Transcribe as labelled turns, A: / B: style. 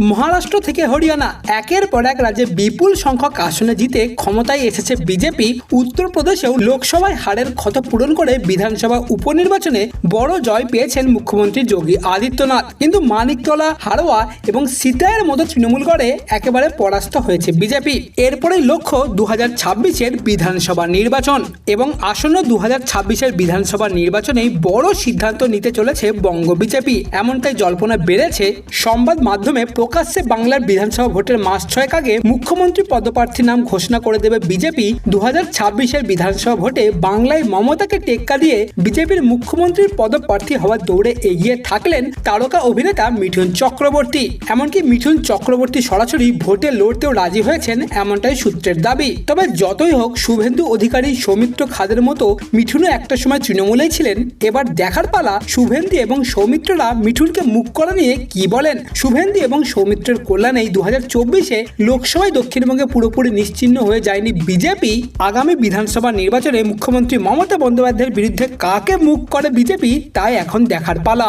A: মহারাষ্ট্র থেকে হরিয়ানা। একের পর এক রাজ্যে বিপুল সংখ্যক আসনে জিতে ক্ষমতায় এসেছে বিজেপি। উত্তরপ্রদেশেও লোকসভায় হারের ক্ষত পূরণ করে বিধানসভা উপনির্বাচনে বড় জয় পেয়েছেন মুখ্যমন্ত্রী যোগী আদিত্যনাথ। কিন্তু মানিকতলা, হারোয়া এবং সিতায়ের মতো তৃণমূল গড়ে একেবারে পরাস্ত হয়েছে বিজেপি। এরপরেই লক্ষ্য দু হাজার ছাব্বিশের বিধানসভা নির্বাচন এবং আসন্ন দু হাজার ছাব্বিশের বিধানসভা নির্বাচনেই বড় সিদ্ধান্ত নিতে চলেছে বঙ্গ বিজেপি। এমনটাই জল্পনা বেড়েছে সংবাদ মাধ্যমে প্রকাশ্যে বাংলার বিধানসভা ভোটের মাস ছয়েক আগে মুখ্যমন্ত্রী পদপ্রার্থী নাম ঘোষণা করে দেবে বিজেপি। দু হাজার বিধানসভা ভোটে বাংলায় মমতাকে টেক্কা দিয়ে বিজেপির মুখ্যমন্ত্রীর পদপ্রার্থী হওয়ার দৌড়ে এগিয়ে থাকলেন তারকা অভিনেতা মিঠুন চক্রবর্তী। এমনকি মিঠুন চক্রবর্তী সরাসরি ভোটে লড়তেও রাজি হয়েছেন এমনটাই সূত্রের দাবি। তবে যতই হোক, শুভেন্দু অধিকারী সৌমিত্র খাদের মতো মিঠুনও একটা সময় তৃণমূলেই ছিলেন। এবার দেখার পালা শুভেন্দু এবং সৌমিত্ররা মিঠুনকে মুখ করা নিয়ে কি বলেন? শুভেন্দু এবং সৌমিত্রের কল্যাণেই দু হাজার চব্বিশে লোকসভায় দক্ষিণবঙ্গে পুরোপুরি নিশ্চিহ্ন হয়ে যায়নি বিজেপি। আগামী বিধানসভা নির্বাচনে মুখ্যমন্ত্রী মমতা বন্দ্যোপাধ্যায়ের বিরুদ্ধে কাকে মুখ করে বিজেপি তাই এখন দেখার পালা।